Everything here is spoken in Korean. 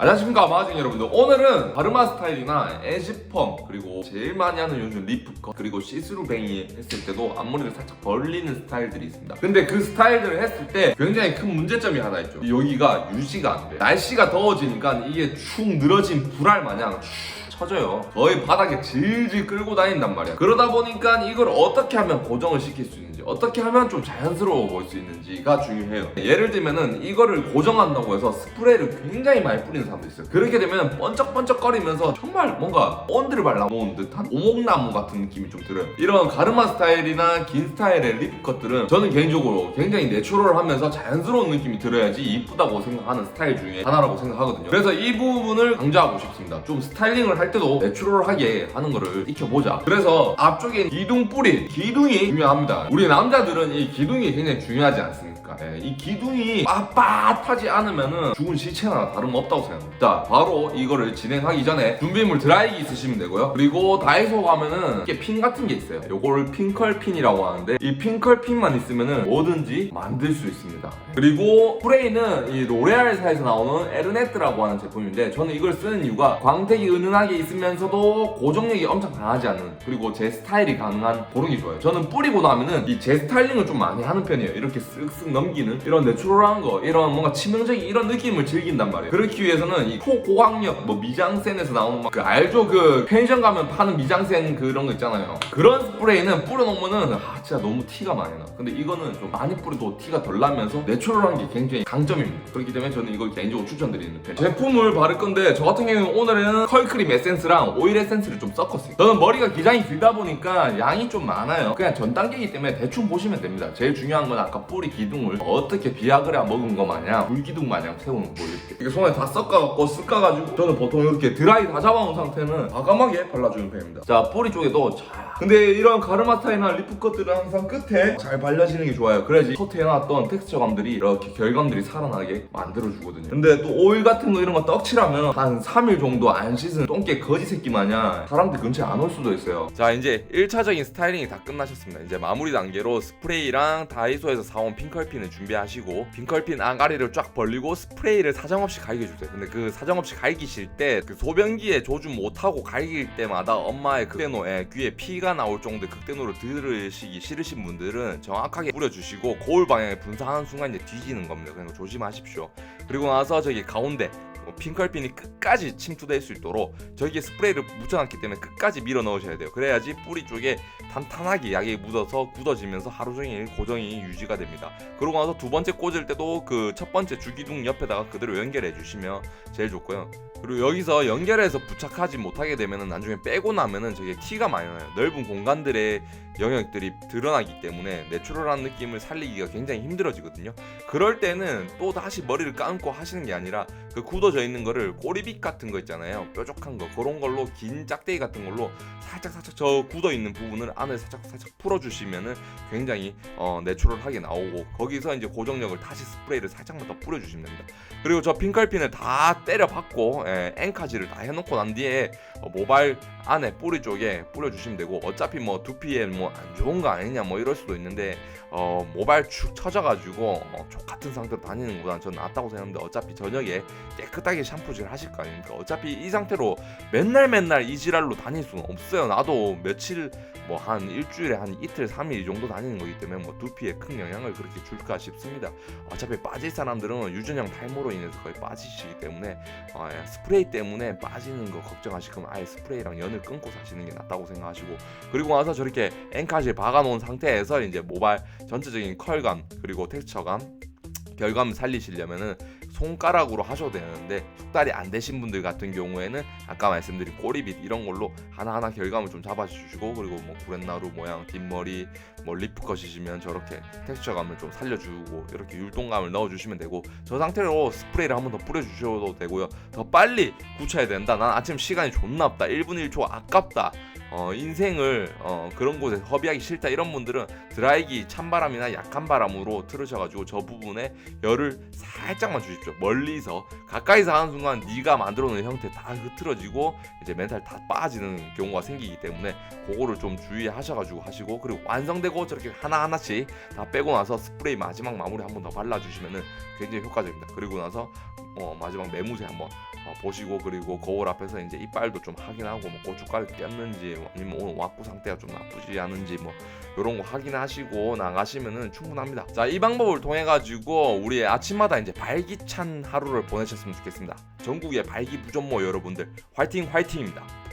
안녕하십니까 마하진 여러분들. 오늘은 바르마 스타일이나 에시펌 그리고 제일 많이 하는 요즘 리프컷 그리고 시스루 뱅이 했을 때도 앞머리를 살짝 벌리는 스타일들이 있습니다. 근데 그 스타일들을 했을 때 굉장히 큰 문제점이 하나 있죠. 여기가 유지가 안돼. 날씨가 더워지니까 이게 축 늘어진 불알 마냥 축 쳐져요. 거의 바닥에 질질 끌고 다닌단 말이야. 그러다 보니까 이걸 어떻게 하면 고정을 시킬 수 있는지 어떻게 하면 좀 자연스러워 보일 수 있는지가 중요해요. 예를 들면은 이거를 고정한다고 해서 스프레이를 굉장히 많이 뿌리는 사람도 있어요. 그렇게 되면 번쩍번쩍거리면서 정말 뭔가 본드를 발라놓은 듯한 오목나무 같은 느낌이 좀 들어요. 이런 가르마 스타일이나 긴 스타일의 리프컷들은 저는 개인적으로 굉장히 내추럴하면서 자연스러운 느낌이 들어야지 이쁘다고 생각하는 스타일 중에 하나라고 생각하거든요. 그래서 이 부분을 강조하고 싶습니다. 좀 스타일링을 할 때도 내추럴하게 하는 거를 익혀보자. 그래서 앞쪽에 기둥 뿌리 기둥이 중요합니다. 우리 남자들은 이 기둥이 굉장히 중요하지 않습니까? 예, 이 기둥이 빳빳하지 않으면은 죽은 시체나 다름없다고 생각합니다. 자 바로 이거를 진행하기 전에 준비물 드라이기 있으시면 되고요. 그리고 다이소 가면은 이게 핀 같은 게 있어요. 요거를 핑컬 핀이라고 하는데 이 핑컬 핀만 있으면은 뭐든지 만들 수 있습니다. 그리고 프레이는 이 로레알사에서 나오는 에르네트라고 하는 제품인데 저는 이걸 쓰는 이유가 광택이 은은하게 있으면서도 고정력이 엄청 강하지 않은 그리고 제 스타일이 가능한 그런 게 좋아요. 저는 뿌리고 나면은 이제 스타일링을 좀 많이 하는 편이에요. 이렇게 쓱쓱 넘기는 이런 내추럴한 거 이런 뭔가 치명적인 이런 느낌을 즐긴단 말이에요. 그렇기 위해서는 이 초고학력 뭐 미장센에서 나오는 막 그 알죠? 그 편의점 가면 파는 미장센 그런 거 있잖아요. 그런 스프레이는 뿌려놓으면은 아 진짜 너무 티가 많이 나. 근데 이거는 좀 많이 뿌려도 티가 덜 나면서 내추럴한 게 굉장히 강점입니다. 그렇기 때문에 저는 이걸 개인적으로 추천드리는 편이에요. 제품을 바를 건데 저 같은 경우는 오늘은 컬크림 에센스랑 오일 에센스를 좀 섞었어요. 저는 머리가 기장이 길다 보니까 양이 좀 많아요. 그냥 전 단계이기 때문에 대충 보시면 됩니다. 제일 중요한 건 아까 뿌리 기둥을 어떻게 비아그라 먹은 거 마냥 불기둥 마냥 세우는 거 이렇게. 이게 손에 다 섞어갖고 쓱가가지고 저는 보통 이렇게 드라이 다 잡아놓은 상태는 과감하게 발라주는 편입니다. 자 뿌리 쪽에도 자. 근데 이런 가르마 스타일이나 리프 컷들은 항상 끝에 잘 발라지는 게 좋아요. 그래야지 커트해놨던 텍스처감들이 이렇게 결감들이 살아나게 만들어주거든요. 근데 또 오일 같은 거 이런 거 떡칠하면 한 3일 정도 안 씻은 똥개 거지 새끼 마냥 사람들 근처에 안 올 수도 있어요. 자 이제 1차적인 스타일링이 다 끝나셨습니다. 이제 마무리 단계 로 스프레이랑 다이소에서 사온 핑컬핀을 준비하시고 핑컬핀 아가리를 쫙 벌리고 스프레이를 사정없이 갈겨주세요. 근데 그 사정없이 갈기실 때 그 소변기에 조준 못하고 갈길 때마다 엄마의 극대노에 귀에 피가 나올 정도의 극대노를 들으시기 싫으신 분들은 정확하게 뿌려주시고 거울 방향에 분사하는 순간 이제 뒤지는 겁니다. 그러니까 조심하십시오. 그리고 나서 저기 가운데 뭐 핑컬핀이 끝까지 침투될 수 있도록 저기에 스프레이를 묻혀놨기 때문에 끝까지 밀어 넣으셔야 돼요. 그래야지 뿌리 쪽에 탄탄하게 약이 묻어서 굳어지면서 하루 종일 고정이 유지가 됩니다. 그러고 나서 두 번째 꽂을 때도 그 첫 번째 주기둥 옆에다가 그대로 연결해 주시면 제일 좋고요. 그리고 여기서 연결해서 부착하지 못하게 되면은 나중에 빼고 나면은 저게 티가 많이 나요. 넓은 공간들의 영역들이 드러나기 때문에 내추럴한 느낌을 살리기가 굉장히 힘들어지거든요. 그럴 때는 또 다시 머리를 감고 하시는 게 아니라 그 굳어져 있는 거를 꼬리빗 같은 거 있잖아요. 뾰족한 거. 그런 걸로 긴 짝대기 같은 걸로 살짝 살짝 저 굳어 있는 부분을 안에 살짝 살짝 풀어주시면은 굉장히 어, 내추럴하게 나오고 거기서 이제 고정력을 다시 스프레이를 살짝만 더 뿌려주시면 됩니다. 그리고 저 핑컬핀을 다 때려박고 예, 앵카지를 다 해놓고 난 뒤에 어, 모발 안에 뿌리 쪽에 뿌려주시면 되고 어차피 뭐 두피에 뭐 안 좋은 거 아니냐 뭐 이럴 수도 있는데 어, 모발 축 처져가지고 어, 족 같은 상태로 다니는 것보다는 저는 낫다고 생각하는데 어차피 저녁에 깨끗 하게 샴푸질 하실 거 아닙니까? 어차피 이 상태로 맨날 맨날 이 지랄로 다닐 수는 없어요. 나도 며칠 뭐 한 일주일에 한 이틀 삼일이 정도 다니는 거기 때문에 뭐 두피에 큰 영향을 그렇게 줄까 싶습니다. 어차피 빠질 사람들은 유전형 탈모로 인해서 거의 빠지시기 때문에 어, 예, 스프레이 때문에 빠지는 거 걱정하실 거면 아예 스프레이랑 연을 끊고 사시는 게 낫다고 생각하시고 그리고 나서 저렇게 앵카지에 박아놓은 상태에서 이제 모발 전체적인 컬감 그리고 텍스처감 결감 살리시려면은 손가락으로 하셔도 되는데 숙달이 안 되신 분들 같은 경우에는 아까 말씀드린 꼬리빗 이런 걸로 하나하나 결감을 좀 잡아주시고 그리고 뭐 구렛나루 모양 뒷머리 뭐 리프컷이시면 저렇게 텍스처감을 좀 살려주고 이렇게 율동감을 넣어주시면 되고 저 상태로 스프레이를 한 번 더 뿌려주셔도 되고요. 더 빨리 굳혀야 된다. 난 아침 시간이 존나 없다. 1분 1초 아깝다 어, 인생을 어, 그런 곳에 허비하기 싫다 이런 분들은 드라이기 찬바람이나 약한 바람으로 틀으셔가지고 저 부분에 열을 살짝만 주십시오. 멀리서 가까이서 하는 순간 네가 만들어 놓은 형태 다 흐트러지고 이제 멘탈 다 빠지는 경우가 생기기 때문에 그거를 좀 주의하셔가지고 하시고 그리고 완성되고 저렇게 하나 하나씩 다 빼고 나서 스프레이 마지막 마무리 한 번 더 발라주시면은 굉장히 효과적입니다. 그리고 나서 어, 마지막 매무새 한번 어, 보시고 그리고 거울 앞에서 이제 이빨도 좀 확인하고 뭐 고춧가루 꼈는지 아니면 오늘 왁구 상태가 좀 나쁘지 않은지 뭐 이런 거 확인하시고 나가시면은 충분합니다. 자, 이 방법을 통해 가지고 우리 아침마다 이제 발기찬 하루를 보내셨으면 좋겠습니다. 전국의 발기부전모 여러분들 화이팅 화이팅입니다.